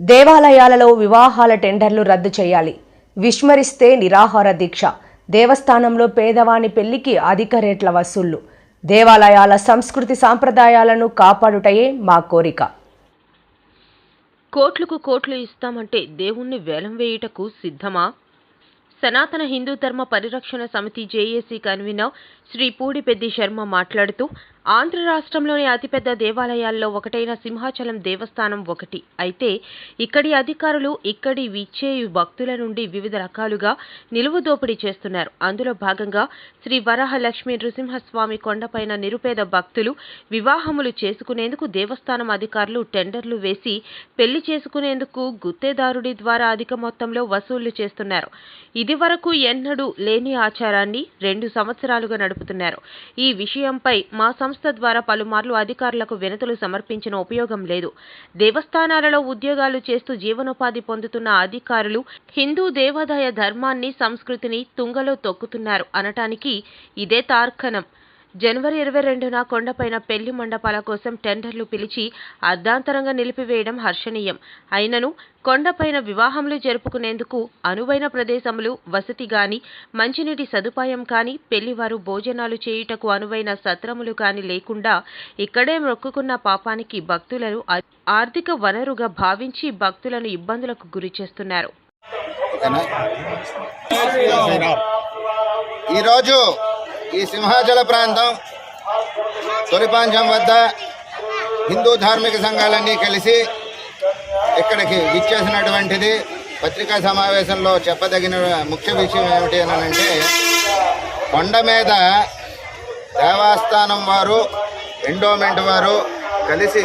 దేవాలయాలలో వివాహాల టెండర్లు రద్దు చేయాలి. విస్మరిస్తే నిరాహార దీక్ష. దేవస్థానంలో పేదవాని పెళ్ళికి అధిక రేట్ల వసూళ్ళు. దేవాలయాల సంస్కృతి సాంప్రదాయాలను కాపాడుటయే మా కోరిక. కోట్లకు కోట్లు ఇస్తామంటే దేవుణ్ణి వేలం వేయుటకు సిద్ధమా? సనాతన హిందూ ధర్మ పరిరక్షణ సమితి జేఏసీ కన్వీనర్ శ్రీ పూడిపెద్ది శర్మ మాట్లాడుతూ ఆంధ్ర రాష్ట్రంలోని అతిపెద్ద దేవాలయాల్లో ఒకటైన సింహాచలం దేవస్థానం ఒకటి. అయితే ఇక్కడి అధికారులు ఇక్కడి విచ్చేయు భక్తుల నుండి వివిధ రకాలుగా నిలువు దోపిడీ చేస్తున్నారు. అందులో భాగంగా శ్రీ వరహలక్ష్మి నృసింహస్వామి కొండపైన నిరుపేద భక్తులు వివాహములు చేసుకునేందుకు దేవస్థానం అధికారులు టెండర్లు వేసి పెళ్ళి చేసుకునేందుకు గుత్తేదారుడి ద్వారా అధిక మొత్తంలో వసూళ్ళు చేస్తున్నారు. ఇదివరకు ఎన్నడూ లేని ఆచారాన్ని రెండు సంవత్సరాలుగా నడుపుతున్నారు. ఈ విషయంపై మా సంస్థ ద్వారా పలుమార్లు అధికారులకు వినతులు సమర్పించిన ఉపయోగం లేదు. దేవస్థానాలలో ఉద్యోగాలు చేస్తూ జీవనోపాధి పొందుతున్న అధికారులు హిందూ దేవాదాయ ధర్మాన్ని సంస్కృతిని తుంగలో తొక్కుతున్నారు అనటానికి ఇదే తార్కణం. జనవరి ఇరవై రెండున కొండపైన పెళ్ళి మండపాల కోసం టెండర్లు పిలిచి అర్ధాంతరంగా నిలిపివేయడం హర్షణీయం. అయినను కొండపైన వివాహములు జరుపుకునేందుకు అనువైన ప్రదేశములు వసతి గాని మంచినీటి సదుపాయం కాని పెళ్ళివారు భోజనాలు చేయుటకు అనువైన సత్రములు కాని లేకుండా ఇక్కడే మొక్కుకున్న పాపానికి భక్తులను ఆర్థిక వనరుగా భావించి భక్తులను ఇబ్బందులకు గురి చేస్తున్నారు. ఈరోజు ఈ సింహాచల ప్రాంతం తొలిపాంచం వద్ద హిందూ ధార్మిక సంఘాలన్నీ కలిసి ఇక్కడికి విచ్చేసినటువంటిది పత్రికా సమావేశంలో చెప్పదగిన ముఖ్య విషయం ఏమిటి అని అంటే కొండ మీద దేవస్థానం వారు ఎండోమెంట్ వారు కలిసి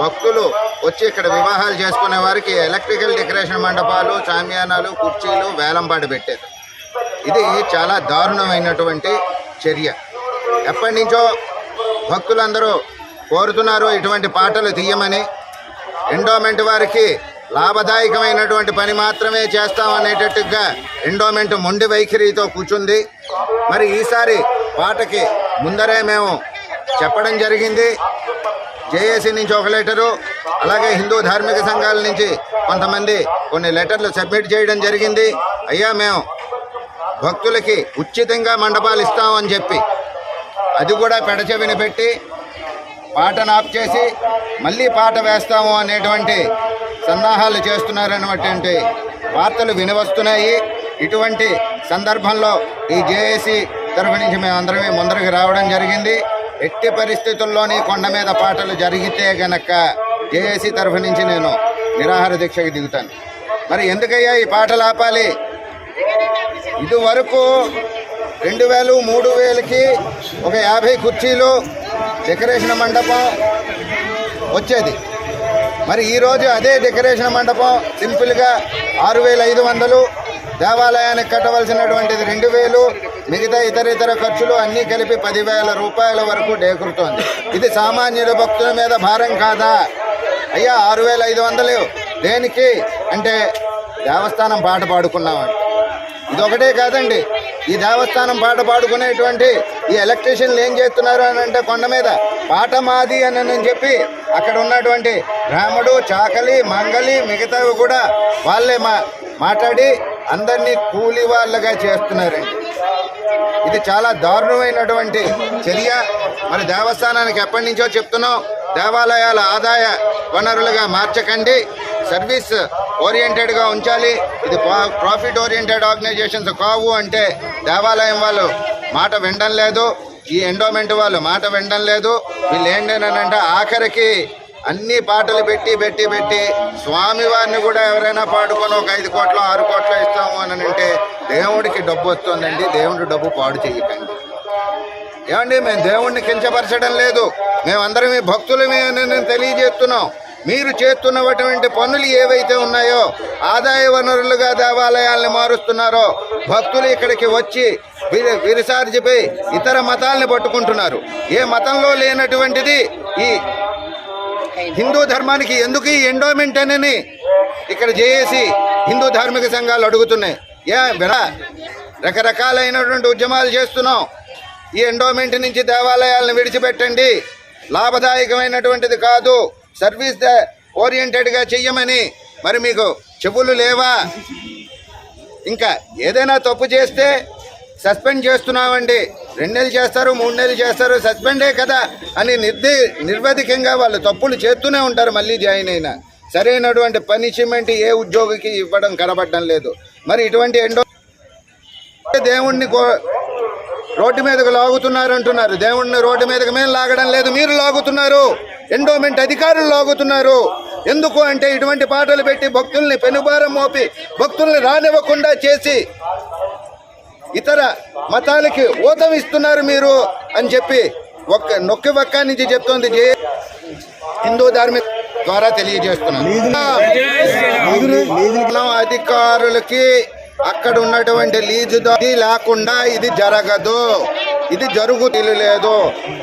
భక్తులు వచ్చి ఇక్కడ వివాహాలు చేసుకునే వారికి ఎలక్ట్రికల్ డెకరేషన్ మండపాలు చామ్యానాలు కుర్చీలు వేలంపాటు పెట్టారు. ఇది చాలా దారుణమైనటువంటి చర్య. ఎప్పటి నుంచో భక్తులందరూ కోరుతున్నారు ఇటువంటి పాటలు తీయమని. ఎండోమెంట్ వారికి లాభదాయకమైనటువంటి పని మాత్రమే చేస్తామనేటట్టుగా ఎండోమెంట్ మొండి వైఖరితో కూర్చుంది. మరి ఈసారి పాటకి ముందరే మేము చెప్పడం జరిగింది. జేఏసీ నుంచి ఒక లెటరు అలాగే హిందూ ధార్మిక సంఘాల నుంచి కొంతమంది కొన్ని లెటర్లు సబ్మిట్ చేయడం జరిగింది. అయ్యా మేము భక్తులకి ఉచితంగా మండపాలు ఇస్తామని చెప్పి. అది కూడా పెడచెవిన పెట్టి పాటను ఆఫ్ చేసి మళ్ళీ పాట వేస్తాము అనేటువంటి సన్నాహాలు చేస్తున్నారన్నటువంటి వార్తలు వినవస్తున్నాయి. ఇటువంటి సందర్భంలో ఈ జేఏసీ తరఫు నుంచి మేము అందరమే ముందరకు రావడం జరిగింది. ఎట్టి పరిస్థితుల్లోని కొండ మీద పాటలు జరిగితే గనక జేఏసీ తరఫు నుంచి నేను నిరాహార దీక్షకి దిగుతాను. మరి ఎందుకయ్యా ఈ పాటలు ఆపాలి? ఇది వరకు రెండు వేలు మూడు వేలకి ఒక యాభై కుర్చీలు డెకరేషన్ మండపం వచ్చేది. మరి ఈరోజు అదే డెకరేషన్ మండపం సింపుల్గా ఆరు వేల ఐదు వందలు దేవాలయానికి కట్టవలసినటువంటిది రెండు వేలు మిగతా ఇతర ఇతర ఖర్చులు అన్నీ కలిపి పదివేల రూపాయల వరకు డేకురుతోంది ఇది సామాన్యుల భక్తుల మీద భారం కాదా? అయ్యా ఆరు వేల ఐదు వందలు దేనికి? అంటే దేవస్థానం పాట పాడుకున్నామంటే. ఇది ఒకటే కాదండి. ఈ దేవస్థానం పాట పాడుకునేటువంటి ఈ ఎలక్ట్రీషియన్లు ఏం చేస్తున్నారు అని అంటే కొండ మీద పాట మాది అని అని చెప్పి అక్కడ ఉన్నటువంటి రాముడు చాకలి మంగలి మిగతావి కూడా వాళ్ళే మా మాట్లాడి అందరినీ కూలి వాళ్ళగా చేస్తున్నారండి. ఇది చాలా దారుణమైనటువంటి చర్య. మరి దేవస్థానానికి ఎప్పటి నుంచో చెప్తున్నాం దేవాలయాల ఆదాయ వనరులుగా మార్చకండి సర్వీస్ ఓరియంటెడ్గా ఉంచాలి. ఇది ప్రాఫిట్ ఓరియంటెడ్ ఆర్గనైజేషన్స్ కావు అంటే దేవాలయం వాళ్ళు మాట వినడం లేదు. ఈ ఎండోమెంట్ వాళ్ళు మాట వినడం లేదు. వీళ్ళు ఏంటంటే ఆఖరికి అన్ని పాటలు పెట్టి పెట్టి పెట్టి స్వామివారిని కూడా ఎవరైనా పాడుకొని ఒక ఐదు కోట్లు ఆరు కోట్లు ఇస్తాము అని అంటే దేవుడికి డబ్బు వస్తుందండి. దేవుడి డబ్బు పాడు చేయకండి. ఏమండి మేము దేవుణ్ణి కించపరచడం లేదు. మేమందరం మీ భక్తులమే అని నేను తెలియజేస్తున్నాం. మీరు చేస్తున్నటువంటి పనులు ఏవైతే ఉన్నాయో ఆదాయ వనరులుగా దేవాలయాల్ని మారుస్తున్నారో భక్తులు ఇక్కడికి వచ్చి విరిసార్జిపై ఇతర మతాల్ని పట్టుకుంటున్నారు. ఏ మతంలో లేనటువంటిది ఈ హిందూ ధర్మానికి ఎందుకు ఈ ఎండోమెంట్ అని ఇక్కడ చేసి హిందూ ధార్మిక సంఘాలు అడుగుతున్నాయి. ఏ విరా రకరకాలైనటువంటి ఉద్యమాలు చేస్తున్నాం. ఈ ఎండోమెంట్ నుంచి దేవాలయాలను విడిచిపెట్టండి. లాభదాయకమైనటువంటిది కాదు. సర్వీస్ ద- ఓరియంటెడ్గా చెయ్యమని. మరి మీకు చెవులు లేవా? ఇంకా ఏదైనా తప్పు చేస్తే సస్పెండ్ చేస్తున్నామండి. రెండు నెలలు చేస్తారు మూడు నెలలు చేస్తారు సస్పెండే కదా అని నిర్ది నిర్వధికంగా వాళ్ళు తప్పులు చేస్తూనే ఉంటారు మళ్ళీ జాయిన్ అయినా. సరైనటువంటి పనిష్మెంట్ ఏ ఉద్యోగికి ఇవ్వడం కనబడడం లేదు. మరి ఇటువంటి ఎండో దేవుణ్ణి కో- రోడ్డు మీదకు లాగుతున్నారు అంటున్నారు. దేవుణ్ణి రోడ్డు మీదకి మేము లాగడం లేదు. మీరు లాగుతున్నారు. ఎండోమెంట్ అధికారులు లాగుతున్నారు. ఎందుకు అంటే ఇటువంటి పాటలు పెట్టి భక్తుల్ని పెనుభారం మోపి భక్తుల్ని రానివ్వకుండా చేసి ఇతర మతాలకి ఊతం ఇస్తున్నారు మీరు అని చెప్పి ఒక్క నొక్కి ఒక్క నుంచి చెప్తోంది జే హిందూ ధార్మిక ద్వారా తెలియజేస్తున్నాను. అధికారులకి అక్కడ ఉన్నటువంటి లీజు లేకుండా ఇది జరగదు. ఇది జరుగు లేదు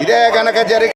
ఇదే గనక జరిగి